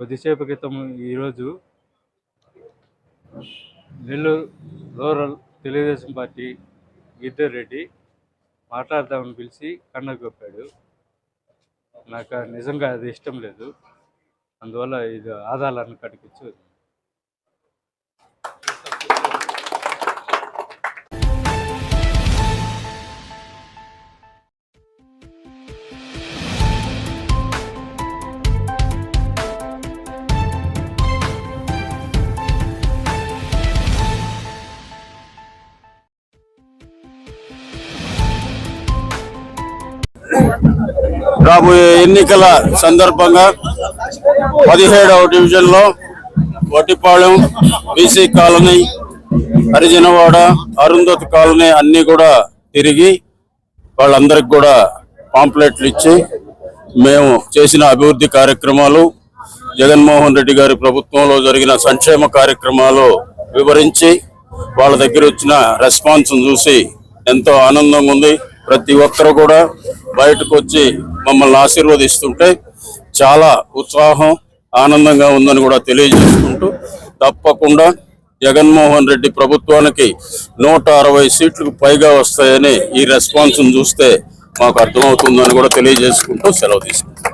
కొద్దిసేపు క్రితం ఈరోజు నెల్లూరు రూరల్ తెలుగుదేశం పార్టీ గిద్దర్ రెడ్డి మాట్లాడదామని పిలిచి కన్నగొప్పాడు నాకు నిజంగా అది ఇష్టం లేదు. అందువల్ల ఇది ఆదాలను కట్టించు రాబోయే ఎన్నికల సందర్భంగా పదిహేడవ డివిజన్లో Vatipalem BC colony Harijanawada Arundhati colony అన్నీ కూడా తిరిగి వాళ్ళందరికి కూడా పాంప్లెట్లు ఇచ్చి మేము చేసిన అభివృద్ధి కార్యక్రమాలు జగన్మోహన్ రెడ్డి గారి ప్రభుత్వంలో జరిగిన సంక్షేమ కార్యక్రమాలు వివరించి వాళ్ళ దగ్గర వచ్చిన రెస్పాన్స్ చూసి ఎంతో ఆనందంగా ఉంది. ప్రతి ఒక్కరు కూడా బయటకు వచ్చి మమ్మల్ని ఆశీర్వదిస్తుంటే చాలా ఉత్సాహం ఆనందంగా ఉందని కూడా తెలియజేసుకుంటూ తప్పకుండా జగన్మోహన్ రెడ్డి ప్రభుత్వానికి నూట అరవై సీట్లకు పైగా వస్తాయని ఈ రెస్పాన్స్ను చూస్తే మాకు అర్థమవుతుందని కూడా తెలియజేసుకుంటూ సెలవు తీసుకుంటాం